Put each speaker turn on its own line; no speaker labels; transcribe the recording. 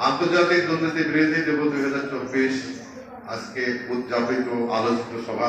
আন্তর্জাতিক দুর্নীতি বিরোধী দিবস দুই হাজার চব্বিশ আজকে উদযাপিত আলোচিত সভা